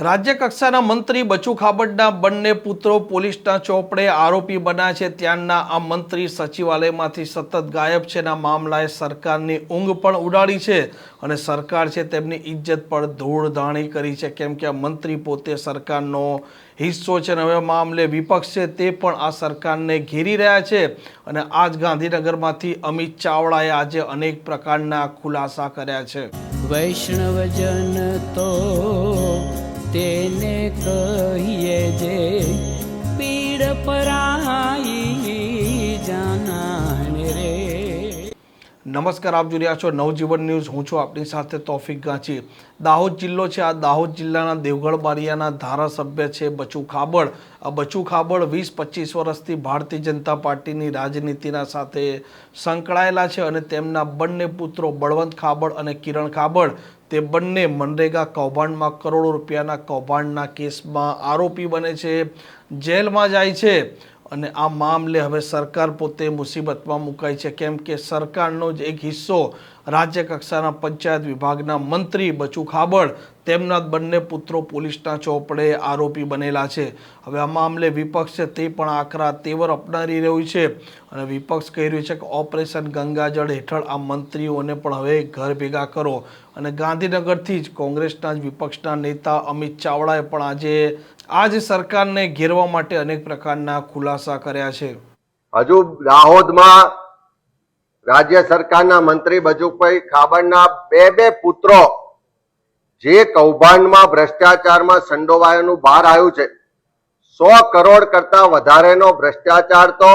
રાજ્ય કક્ષાના મંત્રી બચુ ખાબડના બંને પુત્રો પોલીસના ચોપડે આરોપી બન્યા છે. ત્યાંના આ મંત્રી સચિવાલયમાંથી સતત ગાયબ છે ના મામલાએ સરકારની ઊંઘ પણ ઉડાડી છે અને સરકાર છે તેમની ઇજ્જત પર ધૂળધાણી કરી છે. કેમ કે આ મંત્રી પોતે સરકારનો હિસ્સો છે અને હવે મામલે વિપક્ષ છે તે પણ આ સરકારને ઘેરી રહ્યા છે અને આજ ગાંધીનગરમાંથી અમિત ચાવડાએ આજે અનેક પ્રકારના ખુલાસા કર્યા છે. વૈષ્ણવજન તો તેને કહીએ જે પીડ પરાઈ જાનાને રે. નમસ્કાર, આપ જોઈ રહ્યા છો નવજીવન ન્યૂઝ. હું છું આપની સાથે તોફિક ગાંચી. દાહોદ જિલ્લો છે. આ દાહોદ જિલ્લાના દેવગઢ બારિયાના ધારાસભ્ય છે બચુ ખાબડ. આ બચુ ખાબડ વીસ પચીસ વર્ષથી ભારતીય જનતા પાર્ટીની રાજનીતિના સાથે સંકળાયેલા છે અને તેમના બંને પુત્રો બળવંત ખાબડ અને કિરણ ખાબડ. તે બંને મનરેગા કૌભાંડમાં કરોડો રૂપિયાના કૌભાંડના કેસમાં આરોપી બને છે, જેલમાં જાય છે અને આ મામલે હવે સરકાર પોતે મુસીબતમાં મુકાઈ છે. કેમ કે સરકારનો જ એક હિસ્સો રાજ્ય કક્ષાના પંચાયત વિભાગના મંત્રી બચુ ખાબડ તેમના બંને પુત્રો પોલીસના ચોપડે આરોપી બનેલા છે. હવે આ મામલે વિપક્ષ છે તે પણ આકરા તેવર અપનાવી રહ્યું છે અને વિપક્ષ કહી રહ્યું છે કે ઓપરેશન ગંગાજળ હેઠળ આ મંત્રીઓને પણ હવે ઘર ભેગા કરો. અને ગાંધીનગરથી જ કોંગ્રેસના જ વિપક્ષના નેતા અમિત ચાવડાએ પણ આજે આ જ સરકારને ઘેરવા માટે અનેક પ્રકારના ખુલાસા કર્યા છે. હજુ દાહોદમાં રાજ્ય સરકારના મંત્રી બજુભાઈ ખાબડના બે બે પુત્રો જે કૌભાંડમાં ભ્રષ્ટાચારમાં સંડોવાયાનું બહાર આવ્યું છે. સો કરોડ કરતા વધારેનો ભ્રષ્ટાચાર તો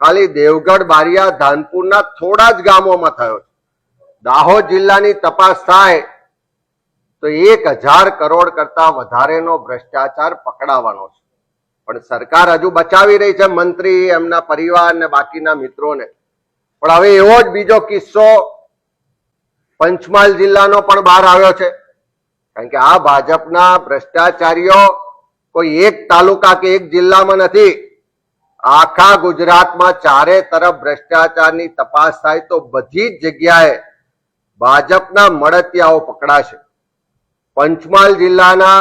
ખાલી દેવગઢ, બારિયા, ધાનપુરના થોડા જ ગામોમાં થયો છે. દાહોદ જિલ્લાની તપાસ થાય તો એક હજાર કરોડ કરતા વધારેનો ભ્રષ્ટાચાર પકડાવાનો છે. પણ સરકાર હજુ બચાવી રહી છે મંત્રી, એમના પરિવાર ને બાકીના મિત્રોને. પણ હવે એવો જ બીજો કિસ્સો પંચમહાલ જિલ્લાનો પણ બહાર આવ્યો છે. કારણ કે આ ભાજપના ભ્રષ્ટાચારીઓ કોઈ એક તાલુકા કે એક જિલ્લામાં નથી. આખા ગુજરાતમાં ચારે તરફ ભ્રષ્ટાચારની તપાસ થાય તો બધી જ જગ્યાએ ભાજપના મળતિયાઓ પકડાશે. પંચમહાલ જિલ્લાના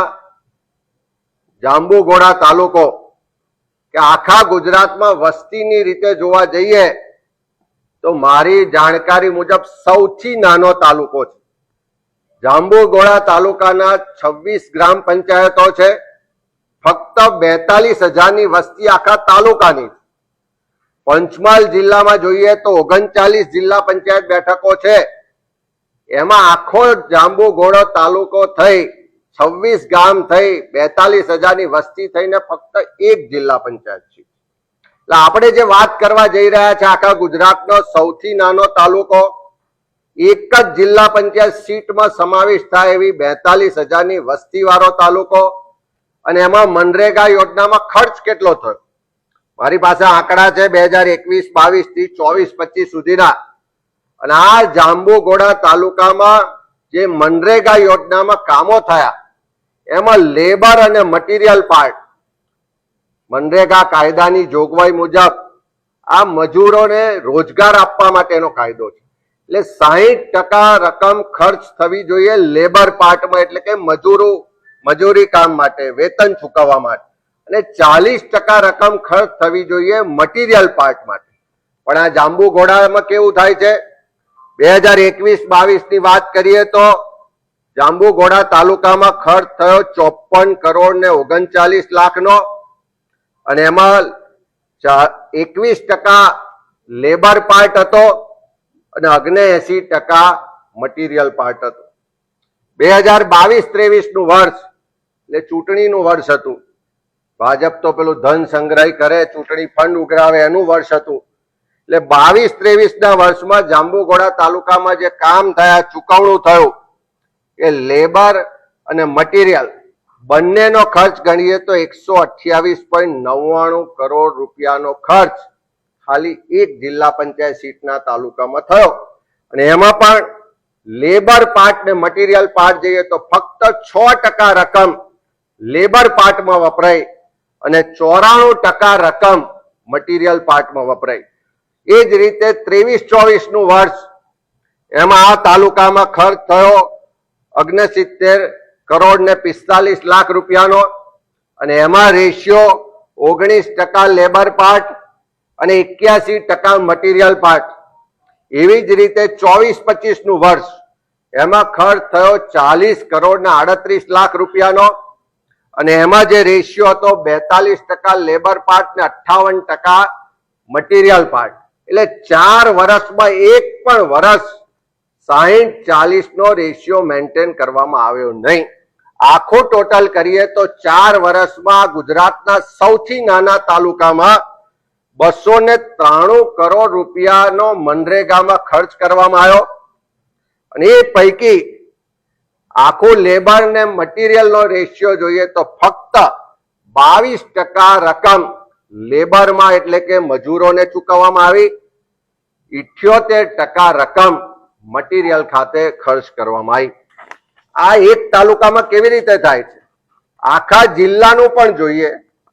જાંબુઘોડા તાલુકો કે આખા ગુજરાતમાં વસ્તીની રીતે જોવા જઈએ તો મારી જાણકારી મુજબ સૌથી નાનો તાલુકો છે. જાંબુઘોડા તાલુકાના છવ્વીસ ગ્રામ પંચાયતો છે. ફક્ત બેતાલીસ હજારની વસ્તી આખા તાલુકાની. પંચમહાલ જિલ્લામાં જોઈએ તો ઓગણચાલીસ જિલ્લા પંચાયત બેઠકો છે. એમાં આખો જાંબુગોળો તાલુકો થઈ છવ્વીસ ગામ થઈ બેતાલીસ હજારની વસ્તી થઈને ફક્ત એક જિલ્લા પંચાયત છે. એટલે આપણે જે વાત કરવા જઈ રહ્યા છે, આખા ગુજરાતનો સૌથી નાનો તાલુકો, એક જ જિલ્લા પંચાયત સીટમાં સમાવેશ થાય એવી બેતાલીસ હજારની વસ્તી વાળો તાલુકો અને એમાં મનરેગા યોજનામાં ખર્ચ કેટલો થયો? મારી પાસે આંકડા છે બે હજાર એકવીસ, બાવીસથી ચોવીસ, પચીસ સુધીના. અને આ જાંબુઘોડા તાલુકામાં જે મનરેગા યોજનામાં કામો થયા, એમાં લેબર અને મટીરિયલ પાર્ટ મનરેગા કાયદાની જોગવાઈ મુજબ આ મજૂરોને રોજગાર આપવા માટેનો કાયદો છે. એટલે સાહીઠ ટકા રકમ ખર્ચ થવી જોઈએ લેબર પાર્ટમાં, એટલે કે મજૂરો, મજૂરી કામ માટે, વેતન ચૂકવવા માટે. અને ચાલીસ ટકા રકમ ખર્ચ થવી જોઈએ મટીરિયલ પાર્ટ માટે. પણ આ જાંબુ ઘોડામાં કેવું થાય છે? બે હજાર એકવીસ બાવીસની વાત કરીએ તો જાંબુઘોડા તાલુકામાં ખર્ચ થયો ચોપન કરોડ ને ઓગણચાલીસ લાખનો. અને એમાં એકવીસ ટકા લેબર પાર્ટ હતો અને અગ્નેએસી ટકા મટીરિયલ પાર્ટ હતો. બે હજાર બાવીસ ત્રેવીસનું વર્ષ એટલે ચૂંટણીનું વર્ષ હતું. ભાજપ તો પેલું ધન સંગ્રહ કરે, ચૂંટણી ફંડ ઉઘરાવે એનું વર્ષ હતું. એટલે બાવીસ ત્રેવીસ ના વર્ષમાં જાંબુઘોડા તાલુકામાં જે કામ થયા, ચુકવણું થયું, એ લેબર અને મટીરિયલ બંનેનો ખર્ચ ગણીએ તો એકસો અઠ્યાવીસ પોઈન્ટ નવ્વાણું કરોડ રૂપિયાનો ખર્ચ ખાલી એક જિલ્લા પંચાયત સીટના તાલુકામાં થયો. અને એમાં પણ લેબર પાર્ટ ને મટીરિયલ પાર્ટ જઈએ તો ફક્ત છ ટકા રકમ લેબર પાર્ટમાં વપરાય અને ચોરાણું ટકા રકમ મટીરિયલ પાર્ટમાં વપરાય. એ જ રીતે ત્રેવીસ ચોવીસનું વર્ષ એમાં આ તાલુકામાં ખર્ચ થયો અગ્નસિત્તેર કરોડ ને પિસ્તાલીસ લાખ રૂપિયાનો અને એમાં રેશિયો ઓગણીસ ટકા લેબર પાર્ટ અને એક્યાસી ટકા મટીરિયલ પાર્ટ. એવી જ રીતે ચોવીસ પચીસનું વર્ષ. એમાં ખર્ચ થયો ચાલીસ કરોડ ને આડત્રીસ લાખ રૂપિયાનો અને એમાં જે રેશિયો હતો બેતાલીસ ટકા લેબર પાર્ટ ને અઠ્ઠાવન ટકા મટીરિયલ પાર્ટ. એટલે ચાર વર્ષમાં એક પણ વર્ષ સાહીઠ ચાલીસ નો રેશિયો મેન્ટેન કરવામાં આવ્યો નહીં. આખું ટોટલ કરીએ તો ચાર વર્ષમાં ગુજરાતના સૌથી નાના તાલુકામાં બસો ને ત્રાણું કરોડ રૂપિયાનો મનરેગામાં ખર્ચ કરવામાં આવ્યો. અને એ પૈકી આખું લેબર ને મટીરિયલ નો રેશિયો જોઈએ તો ફક્ત બાવીસ ટકા રકમ લેબરમાં એટલે કે મજૂરોને ચૂકવવામાં આવી. ઇઠ્યોતેર ટકા રકમ મટીરિયલ ખાતે ખર્ચ કરવામાં આવી. આ એક તાલુકામાં કેવી રીતે થાય છે? આખા જિલ્લાનું પણ જોઈએ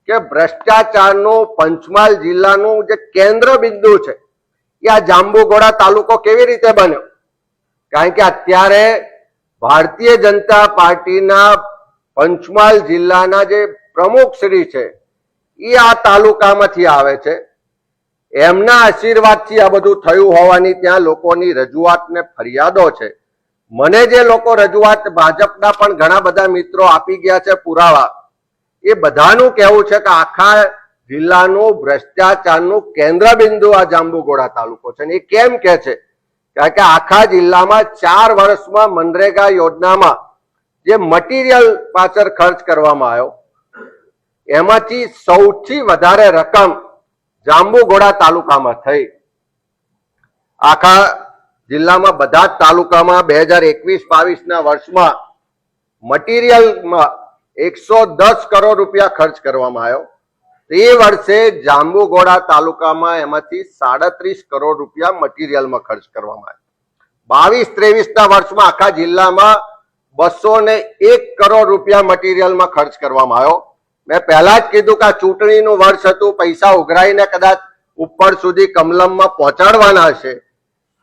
કે ભ્રષ્ટાચારનું પંચમહાલ જિલ્લાનું જે કેન્દ્ર બિંદુ છે, એ આ જાંબુઘોડા તાલુકો કેવી રીતે બન્યો? કારણ કે અત્યારે ભારતીય જનતા પાર્ટીના પંચમહાલ જિલ્લાના જે પ્રમુખ શ્રી છે, એ આ તાલુકામાંથી આવે છે. એમના આશીર્વાદથી આ બધું થયું હોવાની ત્યાં લોકોની રજૂઆત ને ફરિયાદો છે. મને જે લોકો રજૂઆત ભાજપના પણ ઘણા બધા મિત્રો આપી ગયા છે પુરાવા, એ બધાનું કહેવું છે કે આખા જિલ્લાનું ભ્રષ્ટાચારનું કેન્દ્ર બિંદુ આ જાંબુઘોડા તાલુકો છે. એ કેમ કે છે? કારણ કે આખા જિલ્લામાં ચાર વર્ષમાં મનરેગા યોજનામાં જે મટીરિયલ પાછળ ખર્ચ કરવામાં આવ્યો, એમાંથી સૌથી વધારે રકમ જાંબુઘોડા તાલુકામાં થઈ. આખા જિલ્લામાં બધા જ તાલુકામાં બે હજાર એકવીસ બાવીસ ના વર્ષમાં મટીરિયલમાં એકસો દસ કરોડ રૂપિયા ખર્ચ કરવામાં આવ્યો. તે વર્ષે જાંબુઘોડા તાલુકામાં એમાંથી સાડત્રીસ કરોડ રૂપિયા મટીરિયલમાં ખર્ચ કરવામાં આવ્યો. બાવીસ ત્રેવીસ ના વર્ષમાં આખા જિલ્લામાં બસો ને એક કરોડ રૂપિયા મટીરિયલમાં ખર્ચ કરવામાં આવ્યો. મેં પહેલા જ કીધું કે આ ચૂંટણીનું વર્ષ હતું, પૈસા ઉઘરાઈને કદાચ ઉપર સુધી કમલમમાં પહોંચાડવાના હશે.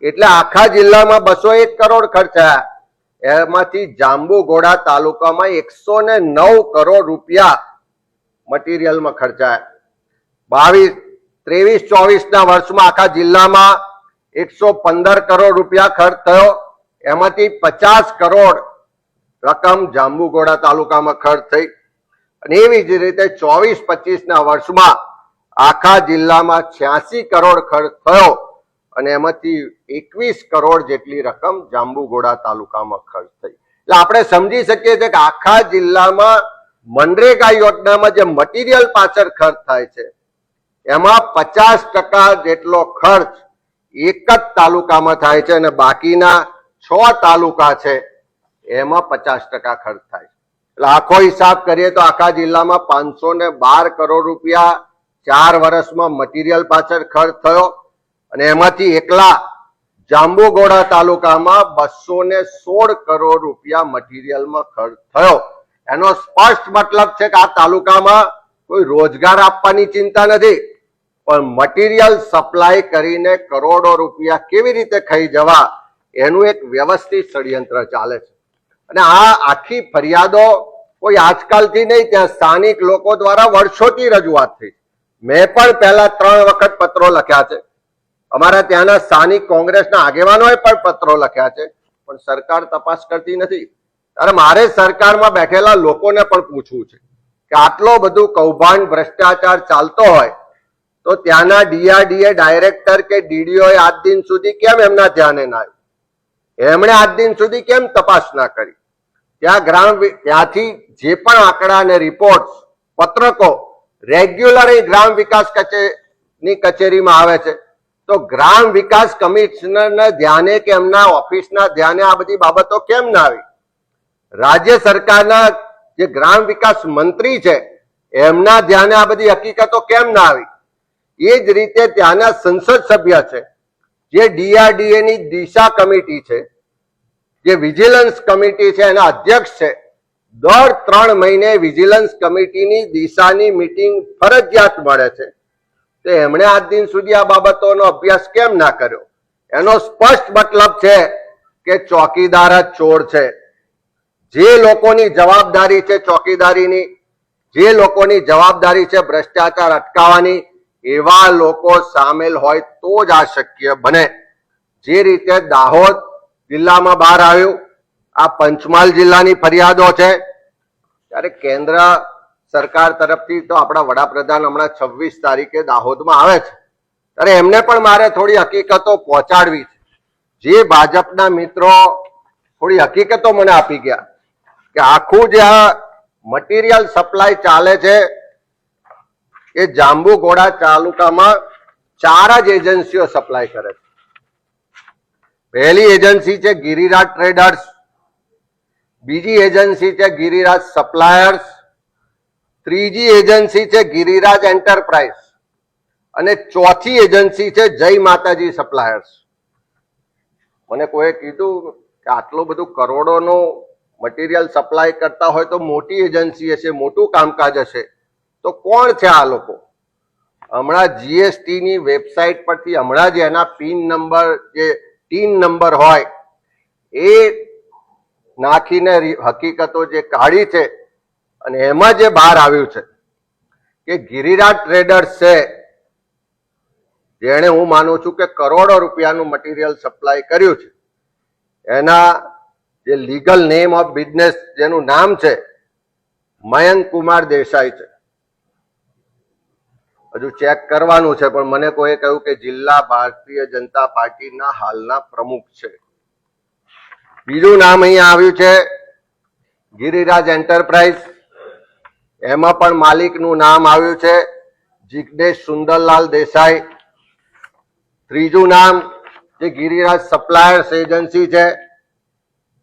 એટલે આખા જિલ્લામાં બસો એક કરોડ ખર્ચાયા એમાંથી જાંબુઘોડા તાલુકામાં એકસો ને નવ કરોડ રૂપિયા મટીરિયલમાં ખર્ચાયા બાવીસ, ત્રેવીસ, ચોવીસના વર્ષમાં આખા જિલ્લામાં એકસો પંદર કરોડ રૂપિયા ખર્ચ થયો. એમાંથી પચાસ કરોડ રકમ જાંબુઘોડા તાલુકામાં ખર્ચ થઈ. અને એવી જ રીતે ચોવીસ, પચીસના વર્ષમાં આખા જિલ્લામાં છ્યાસી કરોડ ખર્ચ થયો. અને એમાંથી એકવીસ કરોડ જેટલી રકમ જાંબુઘોડા તાલુકામાં ખર્ચ થઈ. એટલે આપણે સમજી શકીએ છીએ કે આખા જિલ્લામાં મનરેગા યોજનામાં જે મટીરિયલ પાછળ ખર્ચ થાય છે, એમાં પચાસ ટકા જેટલો ખર્ચ એક જ તાલુકામાં થાય છે અને બાકીના છ તાલુકા છે, એમાં પચાસ ટકા ખર્ચ થાય છે. એટલે આખો હિસાબ કરીએ તો આખા જિલ્લામાં પાંચસો ને બાર કરોડ રૂપિયા ચાર વર્ષમાં મટીરિયલ પાછળ ખર્ચ થયો. અને એમાંથી એકલા જાંબુગોડા તાલુકામાં બસો ને સોળ કરોડ રૂપિયા મટીરિયલમાં ખર્ચ થયો. એનો સ્પષ્ટ મતલબ છે કે આ તાલુકામાં કોઈ રોજગાર આપવાની ચિંતા નથી, પણ મટીરિયલ સપ્લાય કરીને કરોડો રૂપિયા કેવી રીતે ખાઈ જવા એનું એક વ્યવસ્થિત ષડયંત્ર ચાલે છે. અને આ આખી ફરિયાદો કોઈ આજકાલથી નહીં, ત્યાં સ્થાનિક લોકો દ્વારા વર્ષોથી રજૂઆત થઈ મેં પણ પહેલા ત્રણ વખત પત્રો લખ્યા છે. અમારા ત્યાંના સ્થાનિક કોંગ્રેસના આગેવાનોએ પણ પત્રો લખ્યા છે, પણ સરકાર તપાસ કરતી નથી. ત્યારે મારે સરકારમાં બેઠેલા લોકોને પણ પૂછવું છે કે આટલો બધું કૌભાંડ, ભ્રષ્ટાચાર ચાલતો હોય, તો ત્યાંના ડીઆરડીએ ડાયરેક્ટર કે ડીડીઓ આજ દિન સુધી કેમ એમના ધ્યાને ના આવ્યું એમણે આજ દિન સુધી કેમ તપાસ ના કરી? ત્યાં ગ્રામ ત્યાંથી જે પણ આંકડા અને રિપોર્ટ પત્રકો રેગ્યુલર ગ્રામ વિકાસ કચેરીની કચેરીમાં આવે છે. તો ગ્રામ વિકાસ કમિશનરના ધ્યાને કે એમના ઓફિસના ધ્યાને આ બધી બાબતો કેમ ના આવી? રાજ્ય સરકારના જે ગ્રામ વિકાસ મંત્રી છે, એમના ધ્યાને આ બધી હકીકતો કેમ ના આવી? એ જ રીતે ત્યાંના સંસદ સભ્ય છે, જે ડીઆરડીએ ની દિશા કમિટી છે, જે વિજિલન્સ કમિટી છે, એના અધ્યક્ષ છે, દર ત્રણ મહિને વિજિલન્સ કમિટીની દિશાની મિટિંગ ફરજિયાત મળે છે. તો એમણે આજ દિન સુધી આ બાબતોનો અભ્યાસ કેમ ના કર્યો? એનો સ્પષ્ટ મતલબ છે કે ચોકીદાર જ ચોર છે. જે લોકોની જવાબદારી છે ચોકીદારીની, જે લોકોની જવાબદારી છે ભ્રષ્ટાચાર અટકાવવાની, એવા લોકો સામેલ હોય તો જ આ શક્ય બને. જે રીતે દાહોદ જિલ્લામાં બહાર આવ્યું, આ પંચમહાલ જિલ્લાની ફરિયાદો છે, ત્યારે કેન્દ્ર સરકાર તરફથી તો આપણા વડાપ્રધાન હમણાં છવ્વીસ તારીખે દાહોદમાં આવે છે. ત્યારે એમને પણ મારે થોડી હકીકતો પહોંચાડવી છે. જે ભાજપના મિત્રો થોડી હકીકતો મને આપી ગયા કે આખું જે આ મટીરિયલ સપ્લાય ચાલે છે, એ જાંબુઘોડા તાલુકામાં ચાર જ એજન્સીઓ સપ્લાય કરે છે. પહેલી એજન્સી છે ગિરિરાજ ટ્રેડર્સ બીજી એજન્સી છે ગિરિરાજ સપ્લાયર્સ ત્રીજી એજન્સી છે ગિરિરાજ એન્ટરપ્રાઇઝ. અને ચોથી એજન્સી છે જય માતાજી સપ્લાયર્સ. મને કોઈએ કીધું કે આટલું બધું કરોડોનું મટીરિયલ સપ્લાય કરતા હોય તો મોટી એજન્સી હશે, મોટું કામકાજ હશે. તો કોણ છે આ લોકો? હમણાં જીએસટીની વેબસાઇટ પરથી હમણાં જ એના પિન નંબર, જે ટીન નંબર હોય, એ નાખીને હકીકતો જે કાઢી છે અને એમાં જે બહાર આવ્યું છે કે ગિરિરાજ ટ્રેડર્સ છે, જેણે હું માનું છું કે કરોડો રૂપિયાનું મટીરિયલ સપ્લાય કર્યું છે. એના જે લીગલ નેમ ઓફ બિઝનેસ જેનું નામ છે, મયંક કુમાર દેસાઈ છે. હજુ ચેક કરવાનું છે, પણ મને કોઈ કહ્યું કે જિલ્લા ભારતીય જનતા પાર્ટીના હાલના પ્રમુખ છે. બીજું નામ અહીંયા આવ્યું છે, ગિરિરાજ એન્ટરપ્રાઇઝ એમાં પણ માલિકનું નામ આવ્યું છે જિગ્નેશ સુંદરલાલ દેસાઈ. ત્રીજું નામ જે ગિરિરાજ સપ્લાયર્સ એજન્સી છે,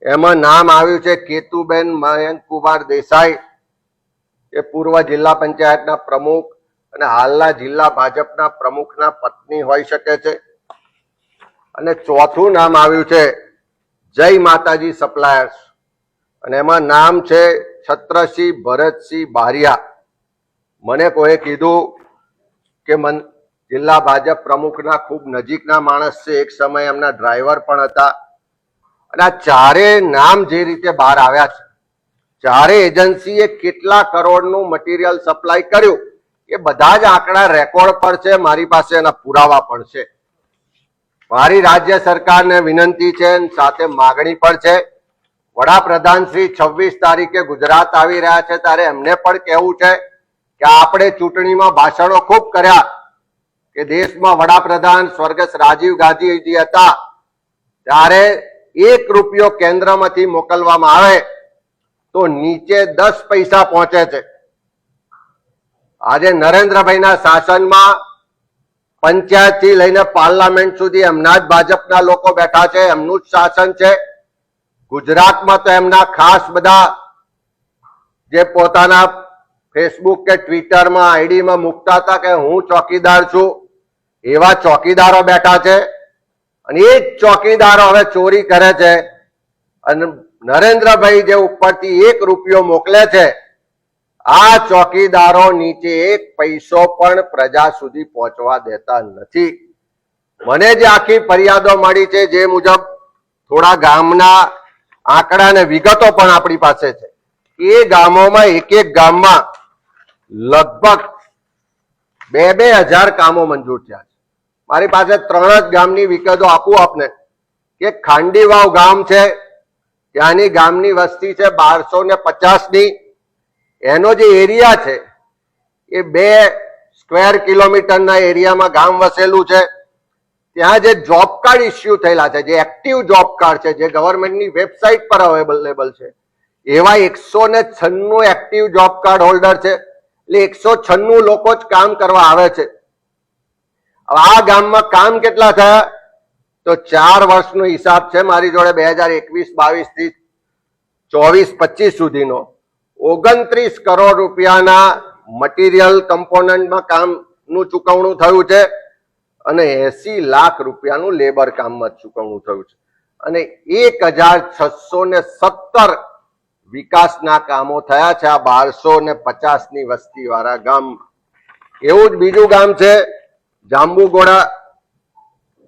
એમાં નામ આવ્યું છે કેતુબેન મયંક કુમાર દેસાઈ, એ પૂર્વ જિલ્લા પંચાયતના પ્રમુખ અને હાલના જિલ્લા ભાજપના પ્રમુખના પત્ની હોઈ શકે છે. અને ચોથું નામ આવ્યું છે જય માતાજી સપ્લાયર્સ. અને એમાં નામ છે છત્રસિંહ ભરતસિંહ બારિયા. મને કોઈ કીધું કે મન જિલ્લા ભાજપ પ્રમુખના ખૂબ નજીકના માણસ છે, એક સમયે એમના ડ્રાઈવર પણ હતા. અને આ ચારે નામ જે રીતે બહાર આવ્યા છે, ચારે એજન્સીએ કેટલા કરોડનું મટીરિયલ સપ્લાય કર્યું, એ બધા જ આંકડા રેકોર્ડ પર છે, મારી પાસે એના પુરાવા પણ છે. મારી રાજ્ય સરકારને વિનંતી છે સાથે માગણી પણ છે. વડાપ્રધાન શ્રી છવ્વીસ તારીખે ગુજરાત આવી રહ્યા છે, ત્યારે એમને પણ કહેવું છે કે આપણે ચૂંટણીમાં ભાષણો ખૂબ કર્યા કે દેશમાં વડાપ્રધાન સ્વર્ગસ્થ રાજીવ ગાંધીજી હતા ત્યારે એક રૂપિયો કેન્દ્રમાંથી મોકલવામાં આવે તો નીચે દસ પૈસા પહોંચે છે. આજે નરેન્દ્રભાઈના શાસનમાં પંચાયતથી લઈને પાર્લામેન્ટ સુધી એમના જ ભાજપના લોકો બેઠા છે, એમનું જ શાસન છે. ગુજરાતમાં તો એમના ખાસ બધા જે પોતાના ફેસબુક કે ટ્વિટરમાં આઈડીમાં મૂકતા હતા કે હું ચોકીદાર છું, એવા ચોકીદારો બેઠા છે. અને એ જ ચોકીદારો હવે ચોરી કરે છે. અને નરેન્દ્રભાઈ જે ઉપરથી એક રૂપિયો મોકલે છે, આ ચોકીદારો નીચે એક પૈસો પણ પ્રજા સુધી પહોંચવા દેતા નથી. મને જે આખી ફરિયાદો મળી છે, જે મુજબ થોડા ગામના આંકડા અને વિગતો પણ આપણી પાસે છે. એ ગામોમાં એક એક ગામમાં લગભગ બે બે હજાર કામો મંજૂર થયા છે. મારી પાસે ત્રણ જ ગામની વિગતો આપું આપને. કે ખાંડીવાવ ગામ છે, ત્યાંની ગામની વસ્તી છે બારસો ને પચાસની. એનો જે એરિયા છે, એ બે સ્ક્વેર કિલોમીટરના એરિયામાં ગામ વસેલું છે. ત્યાં જે જોબ કાર્ડ ઇસ્યુ થયેલા છે, જે એક્ટિવ જોબ કાર્ડ છે, જે ગવર્મેન્ટની વેબસાઇટ પર અવેલેબલ છે, એવા એકસો ને છન્નું એક્ટિવ જોબ કાર્ડ હોલ્ડર છે. એટલે એકસો છન્નું લોકો જ કામ કરવા આવે છે. આ ગામમાં કામ કેટલા થયા? તો ચાર વર્ષનો હિસાબ છે મારી જોડે બે હજાર એકવીસ, બાવીસથી ચોવીસ, પચીસ સુધીનો. ઓગણત્રીસ કરોડ રૂપિયાના મટીરિયલ કમ્પોનન્ટમાં કામનું ચૂકવણું થયું છે. અને એસી લાખ રૂપિયાનું લેબર કામમાં ચૂકવણું થયું છે. અને એક હજાર છસો ને સત્તર વિકાસના કામો થયા છે આ બારસો ને પચાસની વસ્તી વાળા ગામમાં. એવું જ બીજું ગામ છે જાંબુગોડા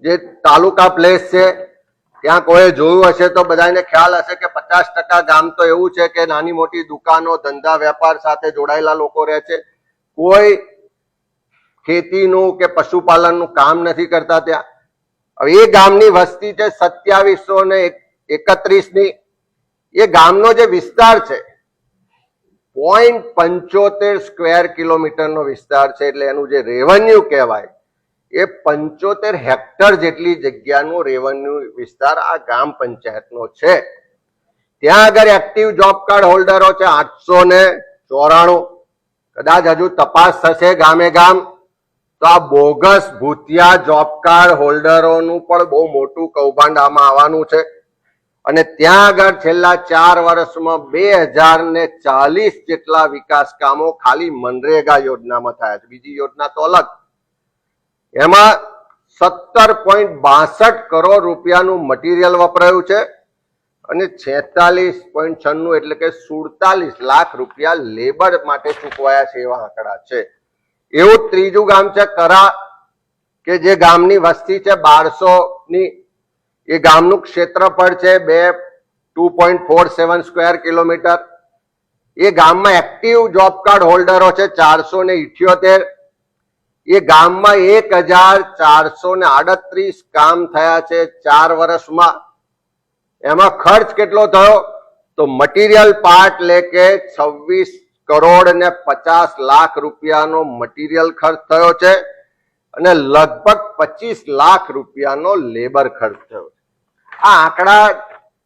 જે તાલુકા પ્લેસ છે, ત્યાં કોઈ જોયું હશે તો બધાને ખ્યાલ હશે કે પચાસ ટકા ગામ તો એવું છે કે નાની મોટી દુકાનો, ધંધા, વેપાર સાથે જોડાયેલા લોકો રહે છે. કોઈ ખેતીનું કે પશુપાલનનું કામ નથી કરતા ત્યાં. હવે એ ગામની વસ્તી છે સત્યાવીસો ને એકત્રીસની. એ ગામનો જે વિસ્તાર છે પોઈન્ટ પંચોતેર સ્ક્વેર કિલોમીટરનો વિસ્તાર છે એટલે એનું જે રેવન્યુ કહેવાય, એ પંચોતેર હેક્ટર જેટલી જગ્યાનો રેવન્યુ વિસ્તાર આ ગ્રામ પંચાયતનો છે. ત્યાં આગળ એક્ટિવ જોબ કાર્ડ હોલ્ડરો છે આઠસો ને ચોરાણું. કદાચ હજુ તપાસ થશે ગામે ગામ. તો આ બોગસ ભૂતિયા જોબ કાર્ડ હોલ્ડરોનું પણ બહુ મોટું કૌભાંડ આમાં આવવાનું છે. અને ત્યાં આગળ છેલ્લા ચાર વર્ષમાં બે હજાર ને ચાલીસ જેટલા વિકાસ કામો ખાલી મનરેગા યોજનામાં થયા છે. બીજી યોજના તો અલગ. એમાં સત્તર પોઈન્ટ બાસઠ કરોડ રૂપિયાનું મટીરિયલ વપરાયું છે અને છેતાલીસ પોઈન્ટ છન્નું એટલે કે સુડતાલીસ લાખ રૂપિયા લેબર માટે ચૂકવાયા છે એવા આંકડા છે. એવું ત્રીજું ગામ છે કરા, કે જે ગામની વસ્તી છે બારસો ની એ ગામનું ક્ષેત્રફળ છે બે, two point four seven square kilometre. એ ગામમાં એક્ટિવ જોબ કાર્ડ હોલ્ડરો છે ચારસો ને ઇઠ્યોતેર. એ ગામમાં એક હજાર ચારસો ને આડત્રીસ કામ થયા છે ચાર વર્ષમાં. એમાં ખર્ચ કેટલો થયો? તો મટીરિયલ પાર્ટ લે કે છવ્વીસ કરોડ ને પચાસ લાખ રૂપિયાનો મટીરિયલ ખર્ચ થયો છે અને લગભગ પચીસ લાખ રૂપિયાનો લેબર ખર્ચ થયો છે. આ આંકડા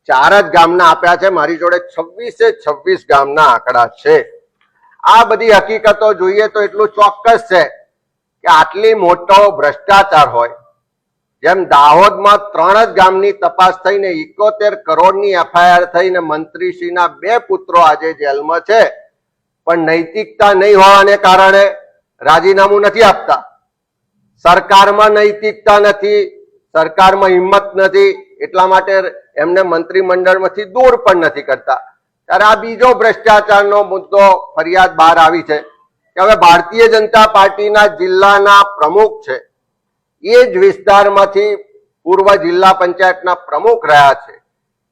ચાર જ ગામના આપ્યા છે. મારી જોડે છવ્વીસે છવ્વીસ ગામના આંકડા છે. આ બધી હકીકતો જોઈએ તો એટલું ચોક્કસ છે કે આટલી મોટો ભ્રષ્ટાચાર હોય, જેમ દાહોદમાં ત્રણ જ ગામની તપાસ થઈને ઇકોતેર કરોડની એફઆઈઆર થઈને મંત્રીશ્રીના બે પુત્રો આજે જેલમાં છે. પણ નૈતિકતા નહીં હોવાને કારણે રાજીનામું નથી આપતા. સરકારમાં નૈતિકતા નથી, સરકારમાં હિંમત નથી, એટલા માટે એમને મંત્રીમંડળમાંથી દૂર પણ નથી કરતા. ત્યારે આ બીજો ભ્રષ્ટાચારનો મુદ્દો ફરિયાદ બહાર આવી છે કે હવે ભારતીય જનતા પાર્ટીના જિલ્લાના પ્રમુખ છે. એ જ વિસ્તારમાંથી પૂર્વ જિલ્લા પંચાયતના પ્રમુખ રહ્યા છે.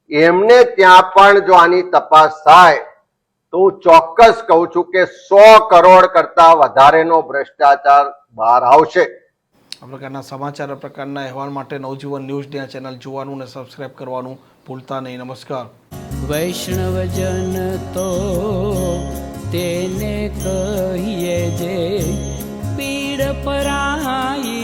એમને ત્યાં પણ જો આની તપાસ થાય તો હું ચોક્કસ કહું છું કે સો કરોડ કરતા વધારેનો ભ્રષ્ટાચાર બહાર આવશે. આ પ્રકારના સમાચાર પ્રકારના અહેવાલ માટે નવજીવન ન્યૂઝની આ ચેનલ જોવાનું અને સબસ્ક્રાઇબ કરવાનું ભૂલતા નહીં. નમસ્કાર. વૈષ્ણવજન તો તેને કહીએ જે પીડ પરાઈ